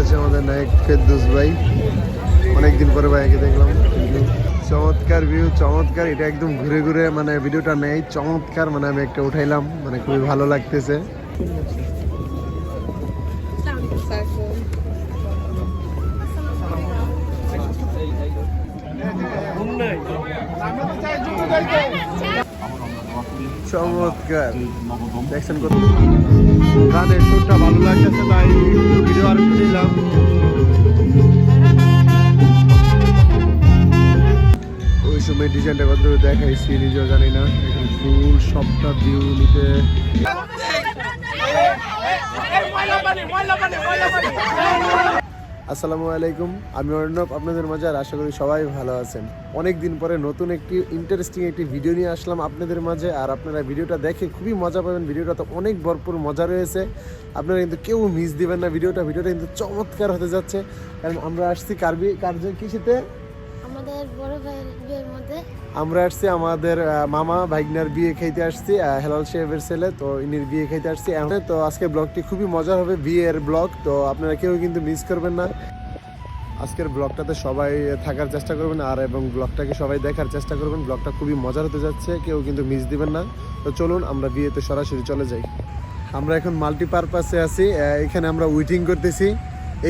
হচ্ছে আমাদের নায়ক ফেরদুস ভাই। অনেকদিন পরে ভাইকে দেখলাম। চমৎকার ভিউ চমৎকার। এটা একদম ঘুরে ঘুরে মানে ভিডিওটা নেই চমৎকার মানে আমি একটা উঠাইলাম। মানে খুবই ভালো লাগতেছে। চমৎকার দেখছেন কত গানের সুরটা ভালো লাগতেছে তাই ভিডিও আর নিলাম ওই সময় ডিজাইনটা কত দেখাইছি নিজেও জানি না এখন ফুল সবটা ভিউ নিতে আসসালামু আলাইকুম, আমি অর্ণব, আপনাদের মাঝে আর আশা করি সবাই ভালো আছেন। অনেক দিন পরে নতুন একটি ইন্টারেস্টিং একটি ভিডিও নিয়ে আসলাম আপনাদের মাঝে আর আপনারা ভিডিওটা দেখে খুবই মজা পাবেন। ভিডিওটা তো অনেক ভরপুর মজা রয়েছে। আপনারা কিন্তু কেউ মিস দিবেন না ভিডিওটা ভিডিওটা কিন্তু চমৎকার হতে যাচ্ছে। কারণ আমরা আসছি কার্বি কার্য কৃষিতে। আমাদের বড় ভাইয়ের মধ্যে। আমরা আসছি আমাদের মামা ভাইগনার বিয়ে খাইতে আসছি হেলাল সাহেবের ছেলে, তো ইনির বিয়ে খাইতে আসছি তো আজকের ব্লগটি খুবই মজার হবে, বিয়ের ব্লগ, তো আপনারা কেউ কিন্তু মিস করবেন না। আজকের ব্লগটাতে সবাই থাকার চেষ্টা করবেন, আর এবং ব্লগটাকে সবাই দেখার চেষ্টা করবেন। ব্লগটা খুবই মজার হতে যাচ্ছে, কেউ কিন্তু মিস দিবেন না। তো চলুন, আমরা বিয়েতে সরাসরি চলে যাই। আমরা এখন মাল্টিপারপাসে আছি এখানে আমরা ওয়েটিং করতেছি।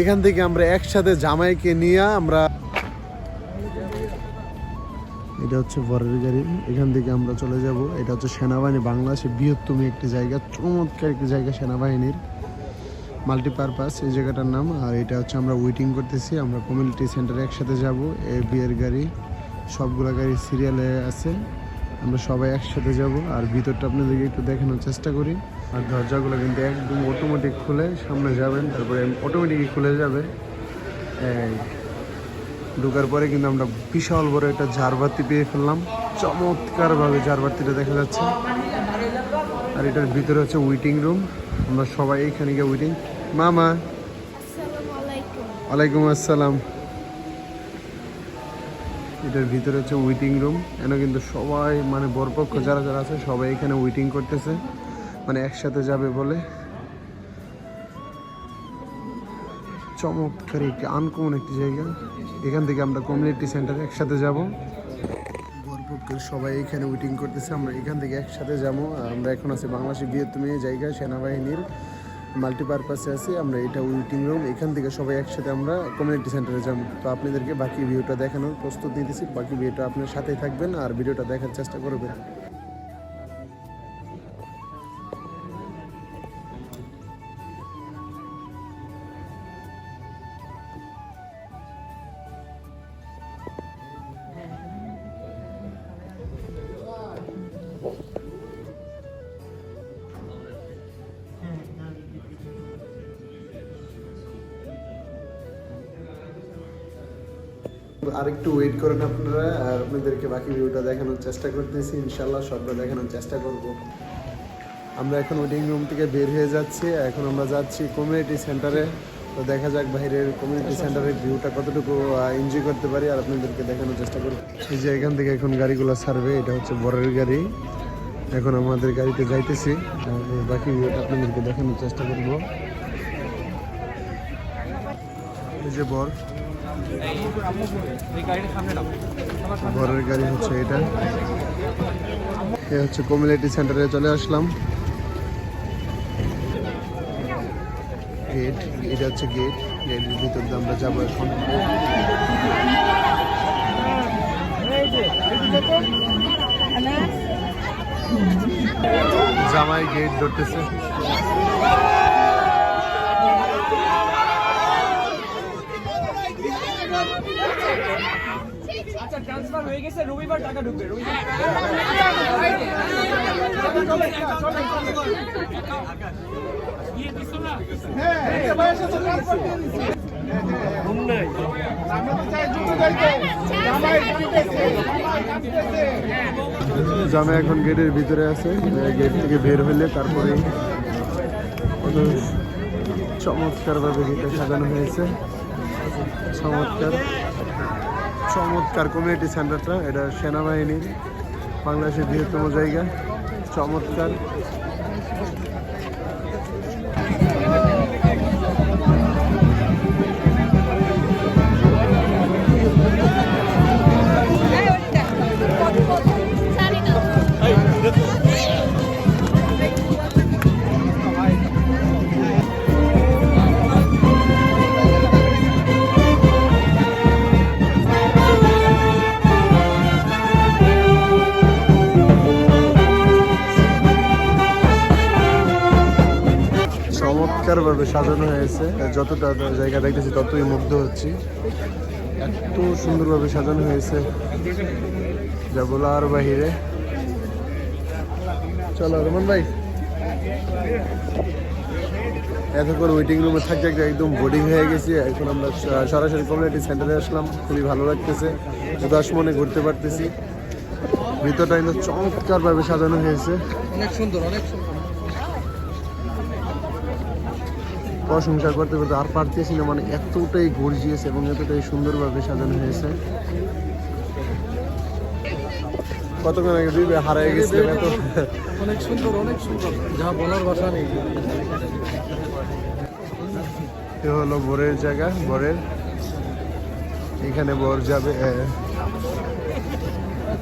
এখান থেকে আমরা একসাথে জামাইকে নিয়ে আমরা এটা হচ্ছে বরের গাড়ি। এখান থেকে আমরা চলে যাব। এটা হচ্ছে সেনাবাহিনী। বাংলাদেশের বৃহত্তম একটি জায়গা, চমৎকার একটি জায়গা সেনাবাহিনীর মাল্টিপারপাস এই জায়গাটার নাম। আর এটা হচ্ছে আমরা ওয়েটিং করতেছি। আমরা কমিউনিটি সেন্টারে একসাথে যাব। এ বিয়ের গাড়ি, সবগুলো গাড়ি সিরিয়ালে আছে। আমরা সবাই একসাথে যাব। আর ভিতরটা আপনাদেরকে একটু দেখানোর চেষ্টা করি। আর দরজাগুলো কিন্তু একদম অটোমেটিক খুলে সামনে যাবেন, তারপরে অটোমেটিকই খুলে যাবে। ঢোকার পরে কিন্তু আমরা বিশাল বড় একটা ঝাড়বাতি পেয়ে ফেললাম। চমৎকার ভাবে ঝাড়বাতিটা দেখা যাচ্ছে। আর এটার ভিতরে হচ্ছে ওয়েটিং রুম আমরা সবাই এইখানে গিয়ে ওয়েটিং মামা। ওয়ালাইকুম আসসালাম। এটার ভিতরে হচ্ছে ওয়েটিং রুম এন কিন্তু সবাই মানে বরপক্ষ যারা যারা আছে সবাই এখানে ওয়েটিং করতেছে। মানে একসাথে যাবে বলে। চমৎকার একটি আনকমন একটি জায়গা। এখান থেকে আমরা কমিউনিটি সেন্টারে একসাথে যাব। বরপক্ষের সবাই এখানে ওয়েটিং করতেছে, আমরা এখান থেকে একসাথে যাব। আমরা এখন আছি বাংলাদেশের বৃহত্তম এই জায়গায় সেনাবাহিনীর মাল্টিপারপাসে আছি, আমরা এটা ওয়েটিং রুম এখান থেকে সবাই একসাথে আমরা কমিউনিটি সেন্টারে যাব। তো আপনাদেরকে বাকি ভিডিওটা দেখানোর প্রস্তুত নিতেছি। বাকি ভিডিওটা আপনার সাথেই থাকবেন আর ভিডিওটা দেখার চেষ্টা করবেন। আরেকটু ওয়েট করেন আপনারা, আর আপনাদেরকে বাকি ভিডিওটা দেখানোর চেষ্টা করতেছি ইনশাল্লাহ সবটা দেখানোর চেষ্টা করব। আমরা এখন ওয়েটিং রুম থেকে বের হয়ে যাচ্ছি, এখন আমরা যাচ্ছি কমিউনিটি সেন্টারে তো দেখা যাক বাইরের কমিউনিটি সেন্টারের ভিউটা কতটুকু এনজয় করতে পারি, আর আপনাদেরকে দেখানোর চেষ্টা করব। এই যে এখান থেকে এখন গাড়িগুলো সার্ভে এটা হচ্ছে বরের গাড়ি। এখন আমাদের গাড়িতে যাইতেছি বাকি ভিউটা আপনাদেরকে দেখানোর চেষ্টা করব। এই যে বর। বরের গাড়ি হচ্ছে এটা। হচ্ছে কমিউনিটি সেন্টারে চলে আসলাম। গেট, এটা হচ্ছে গেট। গেটের ভিতর দিয়ে আমরা যাব এখন। জামাই গেট ধরতেছে। রবিবার এখন গেটের ভিতরে আছে গেট থেকে বের হলে তারপরে চমৎকারভাবে গেটে সাজানো হয়েছে। চমৎকার। চমৎকার কমিউনিটি সেন্টারটা এটা সেনাবাহিনীর বাংলাদেশের বৃহত্তম জায়গা। চমৎকার। চমৎকারভাবে সাজানো হয়েছে। যতটা জায়গা দেখতেছি, ততই মুগ্ধ হচ্ছি। এত সুন্দরভাবে সাজানো হয়েছে। যা বলো আর বাহিরে। চলো, রমন ভাই। এতক্ষণ ওয়েটিং রুমে থাকতে থাকতে একদম বোর্ডিং হয়ে গেছি। এখন আমরা সরাসরি কমিউনিটি সেন্টারে আসলাম। খুবই ভালো লাগতেছে। উদাস মনে ঘুরতে পারতেছি। ভিতরটা কিন্তু চমৎকারভাবে সাজানো হয়েছে। অনেক সুন্দর অনেক সুন্দর। প্রশংসা করতে করতে আর পারতেছি না মানে এতটাই গর্জিয়াস এবং এতটাই সুন্দরভাবে সাজানো হয়েছে। কতক্ষণ আগে দুই ভাই হারাই গেছিলাম এত? অনেক সুন্দর অনেক সুন্দর। যা বলার ভাষা নেই। এ হলো বরের জায়গা বরের এখানে বর যাবে আহ, আমরা বেঙ্গলে ভাষিকা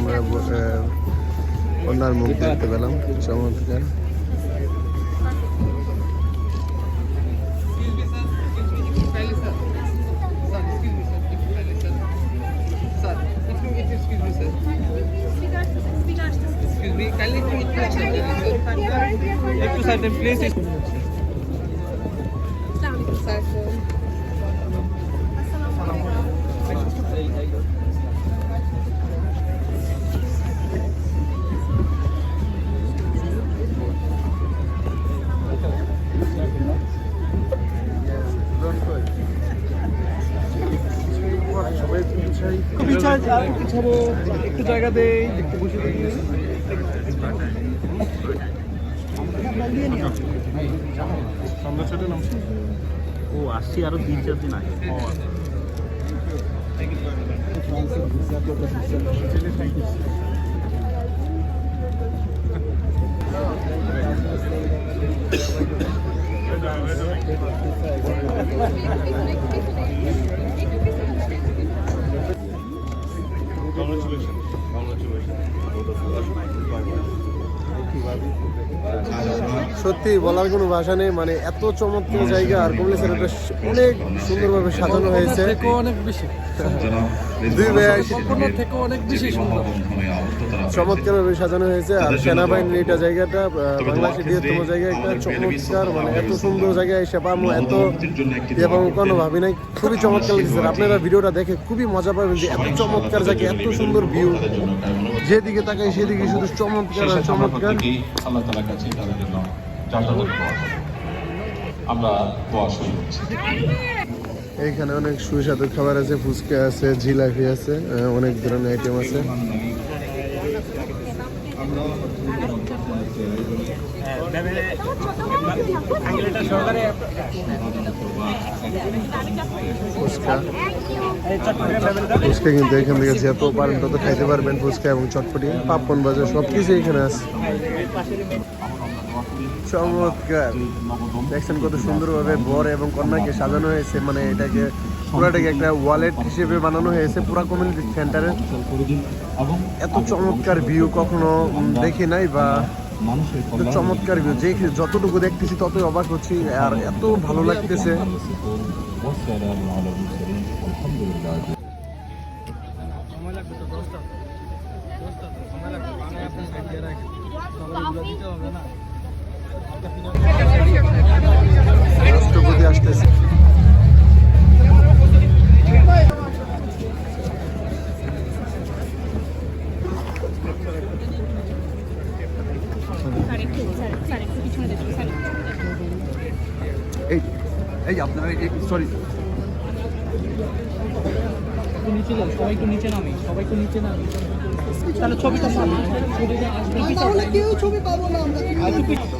আমরা ব- আহ, কন্যার মুখ দেখতে পেলাম চমৎকার একটু সাইড প্লিজ সবাই আর একটু জায়গা দেই একটু বসে দেখি ও আসছি আরও তিন চার দিন আগে। সত্যি বলার কোনো ভাষা নেই। মানে এত চমৎকার জায়গা আর কমলেশ্বর অনেক সুন্দরভাবে সাজানো হয়েছে। অনেক বেশি। চমৎকারভাবে সাজানো হয়েছে। আর সেনাবাহিনীর এটা জায়গাটা বাংলাদেশের বৃহত্তম জায়গা একটা চমৎকার মানে এত সুন্দর জায়গায় এসে পাবো এত পাবো কোনো ভাবি নাই খুবই চমৎকার লাগছে। আপনারা ভিডিওটা দেখে খুবই মজা পাবেন যে এত চমৎকার জায়গা এত সুন্দর ভিউ যেদিকে তাকাই সেদিকে শুধু চমৎকার আর চমৎকার। আল্লাহ তালার কাছে তাদের জন্য জান্নাতুল দোয়া করি। আমরা দোয়া শুরু করছি। এইখানে অনেক সুস্বাদু খাবার আছে, ফুচকা আছে, জিলাপি আছে অনেক ধরনের আইটেম আছে। ফুচকা। কিন্তু এখান থেকে যত পারেন তত খাইতে পারবেন, ফুচকা এবং চটপটি পাপন বাজার সব কিছু এখানে আছে। চমৎকার। দেখছেন কত সুন্দরভাবে বর এবং কন্যাকে সাজানো হয়েছে। মানে এটাকে পুরাটাকে একটা ওয়ালেট হিসেবে বানানো হয়েছে পুরা কমিউনিটি সেন্টারে এত চমৎকার ভিউ কখনো দেখি নাই বা চমৎকার ভিউ যে যতটুকু দেখতেছি ততই অবাক হচ্ছি। আর এত ভালো লাগতেছে। সময় লাগবে এই এই আপনারা সরি একটু নিচে যান সবাই একটু নিচে নামি সবাই একটু নিচে নামি তাহলে ছবিটা পাবো ছবিটা আসবে তাহলে কেউ ছবি পাবো না আমরা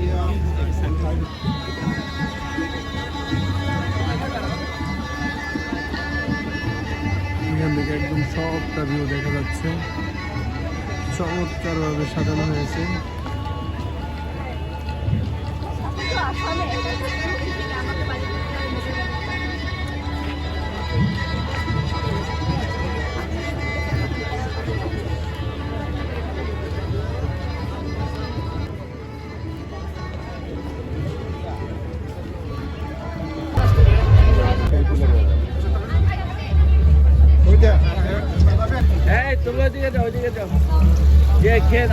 থেকে একদম সবটা ভিউ দেখা যাচ্ছে। চমৎকারভাবে সাজানো হয়েছে।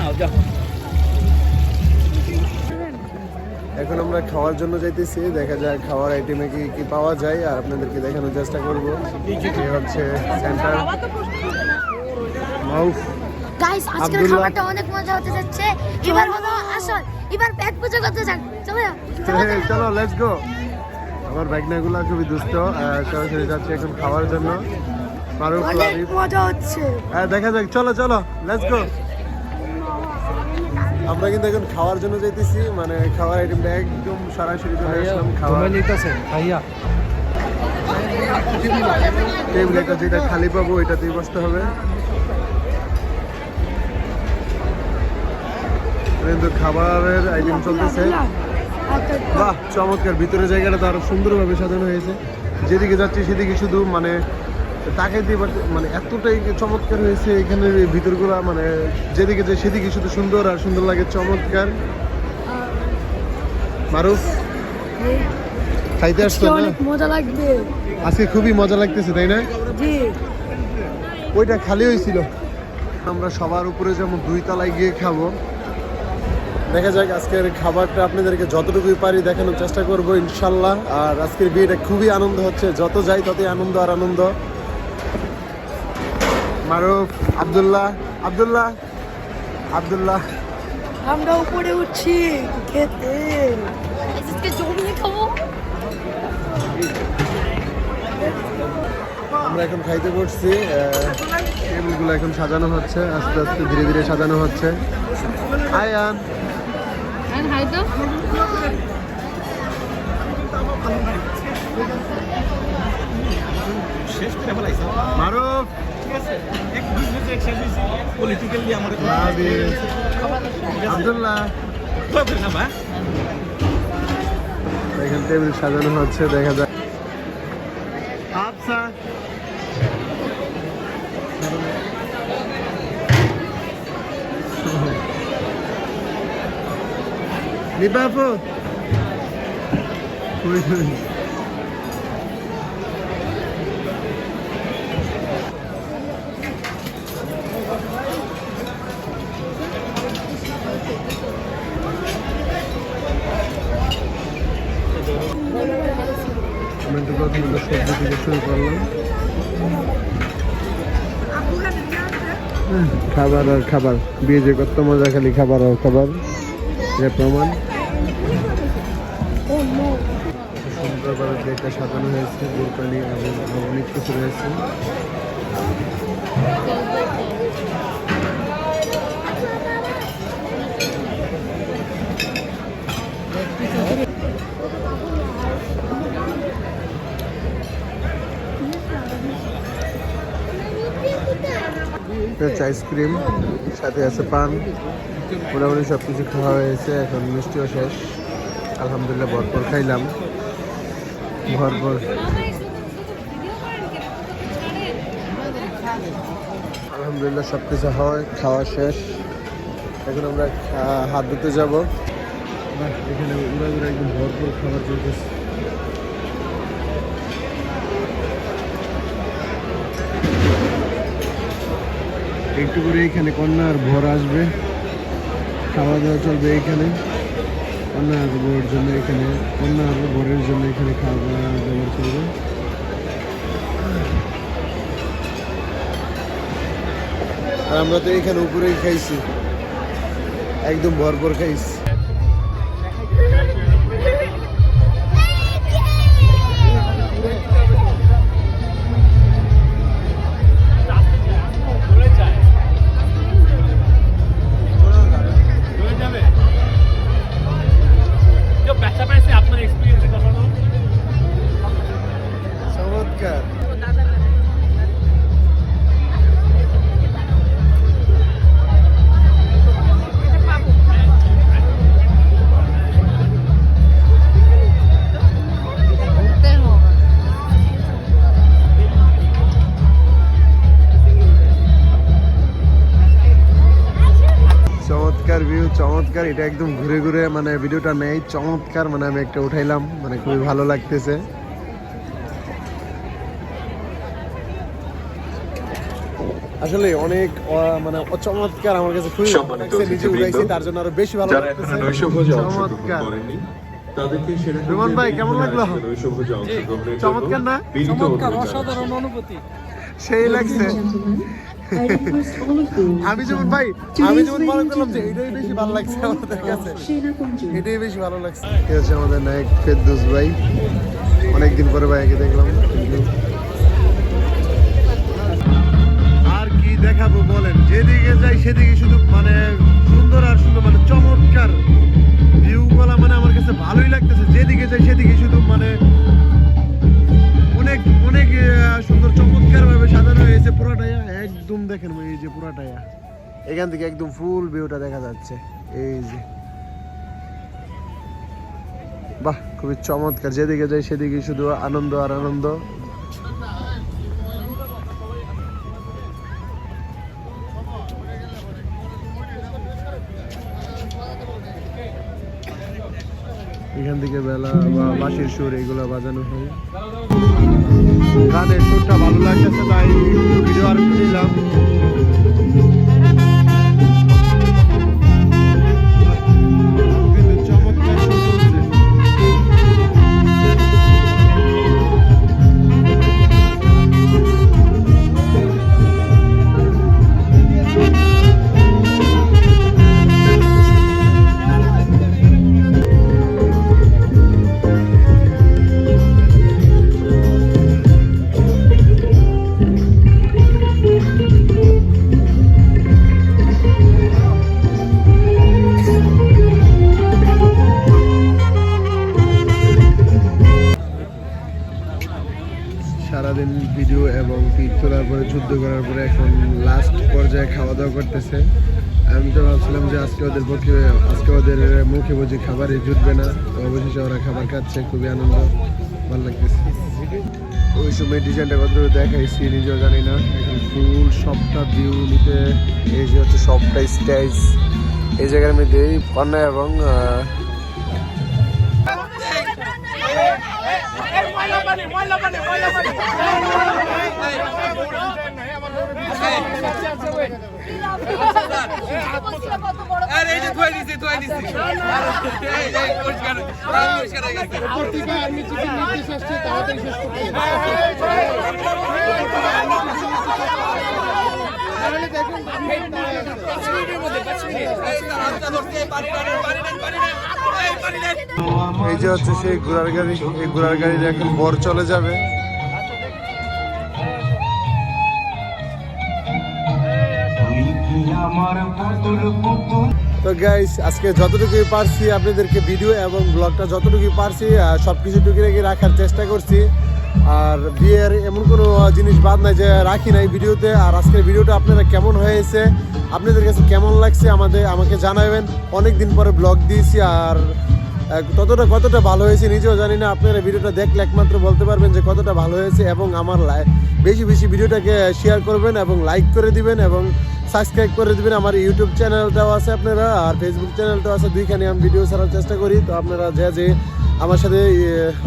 নাও যাও। এখন আমরা খাওয়ার জন্য যাইতেছি দেখা যায় খাওয়ার আইটেমে কি কি পাওয়া যায় আর আপনাদেরকে দেখানোর চেষ্টা করব। এই হচ্ছে সেন্টার মাউফ। গাইস আজকের খাবারটা অনেক মজা হতে যাচ্ছে। এবার হলো আসল। এবার পেট পুজো করতে যান। চলো চলো লেটস গো আমার ব্যাগনাগুলো খুবই দুষ্ট সরাসরি যাচ্ছে এখন খাওয়ার জন্য। মারুফ মজা হচ্ছে। হ্যাঁ দেখা যাক। চলো চলো লেটস গো আমরা কিন্তু এখন খাওয়ার জন্য যাইতেছি মানে খাওয়ার আইটেমটা একদম সরাসরি চলে আসলাম খাওয়ার। ভাইয়া। টেবিল একটা যেটা খালি পাবো ওইটাতেই বসতে হবে। কিন্তু খাবারের আইটেম চলতেছে। বাহ চমৎকার ভিতরে জায়গাটা তো আরও সুন্দরভাবে সাজানো হয়েছে। যেদিকে যাচ্ছি সেদিকে শুধু মানে তাকাইতে পারছে মানে এতটাই চমৎকার হয়েছে এখানে ভিতরগুলো মানে যেদিকে যায় সেদিকে শুধু সুন্দর আর সুন্দর লাগে চমৎকার। মারুফ খাইতে আসতো না? মজা লাগবে। আজকে খুবই মজা লাগতেছে তাই না? জি। ওইটা খালি হয়েছিল। আমরা সবার উপরে যেমন দুই তলায় গিয়ে খাব দেখা যাক আজকের খাবারটা আপনাদেরকে যতটুকুই পারি দেখানোর চেষ্টা করব ইনশাল্লাহ। আর আজকের বিয়েটা খুবই আনন্দ হচ্ছে যত যাই ততই আনন্দ আর আনন্দ। মারুফ আব্দুল্লাহ আব্দুল্লাহ আব্দুল্লাহ। আমরা উপরে উঠছি খেতে। জমিয়ে খাব? আমরা এখন খাইতে বসছি টেবিলগুলো এখন সাজানো হচ্ছে আস্তে আস্তে ধীরে ধীরে সাজানো হচ্ছে। আয়ান হাই মারুফ। পলিটিক্যালি লাবিব, আব্দুল্লাহ এখানে টেবিল সাজানো হচ্ছে দেখা যায় আচ্ছা লিবাফু একটু সবজি থেকে শুরু করলাম। হ্যাঁ, খাবার আর খাবার। বিয়ে যে কত মজা খালি খাবার আর খাবার। এটা প্রমাণ। সুন্দরভাবে প্লেটটা সাজানো হয়েছে বোরকানি এবং অনেক কিছু রয়েছে হচ্ছে আইসক্রিম সাথে আছে পান। মোটামুটি সব কিছু খাওয়া হয়েছে, এখন মিষ্টিও শেষ। আলহামদুলিল্লাহ ভরপুর খাইলাম। ভরপুর। আলহামদুলিল্লাহ সব কিছু হয়, খাওয়া শেষ। এখন আমরা হাত ধুতে যাব। এখানে উড়া উড়া একদম ভরপুর খাবার চলতেছে। একটু করে এখানে কন্যার ভর আসবে। খাওয়া দাওয়া চলবে এখানে। কন্যার ভোর জন্য এখানে কন্যার ভোরের জন্য এখানে খাওয়া দাওয়া চলবে। আমরা তো এখানে উপরেই খাইছি। একদম ভরপুর খাইছি। চমৎকার এটা একদম ঘুরে ঘুরে মানে ভিডিওটা নেই চমৎকার মানে আমি একটা উঠাইলাম মানে খুবই ভালো লাগতেছে। আসলে অনেক মানে চমৎকার আমার কাছে খুবই নিজে উঠাইছি তার জন্য আরও বেশি ভালো লাগতেছে। চমৎকার। তাদেরকে সেটা রোমান ভাই, কেমন লাগল? নৈশভোজে অংশগ্রহণের জন্য চমৎকার না? চমৎকার অসাধারণ অনুভূতি। সেই লাগছে। আমি যেমন ভাই আমি যেমন মনে করলাম যে এটাই বেশি ভালো লাগছে আমাদের কাছে। এটাই বেশি ভালো লাগছে। হচ্ছে আমাদের নায়ক ফেরদৌস ভাই। অনেকদিন পরে ভাইকে দেখলাম। আর কি দেখাবো বলেন যেদিকে যাই সেদিকে শুধু মানে সুন্দর আর সুন্দর মানে চমৎকার ভিউ গুলা মানে আমার কাছে ভালোই লাগতেছে। যেদিকে যাই সেদিকে শুধু মানে অনেক অনেক সুন্দর চমৎকার একদম দেখেন ভাই, এই যে পুরাটাই এখান থেকে একদম ফুল ভিউটা দেখা যাচ্ছে। এই যে। বাহ খুবই চমৎকার। যেদিকে যাই সেদিকে শুধু আনন্দ আর আনন্দ। এখান থেকে বেলা বা বাঁশির সুর এগুলো বাজানো হয়। গানের সুরটা ভালো লাগতেছে তাই ভিডিও আর একটু পিক তোলার পরে যুদ্ধ করার পরে এখন লাস্ট পর্যায়ে খাওয়া দাওয়া করতেছে আমি তো ভাবছিলাম যে আজকে ওদের পক্ষে আজকে ওদের মুখে বুঝি খাবারই জুটবে না তো অবশেষে ওরা খাবার খাচ্ছে খুবই আনন্দ ভালো লাগতেছে ওই সময় ডিজাইনটা কত দেখাইছি নিজেও জানি না এখন ফুল সবটা ভিউ নিতে এই যে হচ্ছে সবটা স্টেজ এই জায়গার মধ্যে কন্যা এবং দিছি ধুয়ে দিছি এই যে হচ্ছে সেই ঘোড়ার গাড়ি এই ঘোড়ার গাড়িতে এখন বর চলে যাবে। তো গাইস আজকে যতটুকুই পারছি আপনাদেরকে ভিডিও এবং ব্লগটা যতটুকুই পারছি সব কিছু টুকি রেখে রাখার চেষ্টা করছি। আর বিয়ের এমন কোনো জিনিস বাদ নাই যে রাখি নাই ভিডিওতে আর আজকের ভিডিওটা আপনারা কেমন হয়েছে, আপনাদের কাছে কেমন লাগছে আমাদের আমাকে জানাবেন। অনেক দিন পরে ব্লগ দিয়েছি আর ততটা কতটা ভালো হয়েছে নিজেও জানি না। আপনারা ভিডিওটা দেখলে একমাত্র বলতে পারবেন যে কতটা ভালো হয়েছে এবং আমার বেশি বেশি ভিডিওটাকে শেয়ার করবেন এবং লাইক করে দিবেন এবং সাবস্ক্রাইব করে দিবেন। আমার ইউটিউব চ্যানেলটাও আছে আপনারা, আর ফেসবুক চ্যানেলটাও আছে। দুইখানে আমি ভিডিও ছাড়ার চেষ্টা করি। তো আপনারা যে যে আমার সাথে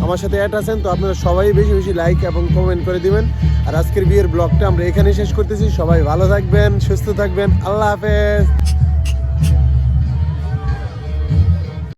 আমার সাথে অ্যাড আছেন, তো আপনারা সবাই বেশি বেশি লাইক এবং কমেন্ট করে দিবেন। আর আজকের বিয়ের ব্লগটা আমরা এখানেই শেষ করতেছি। সবাই ভালো থাকবেন, সুস্থ থাকবেন। আল্লাহ হাফেজ।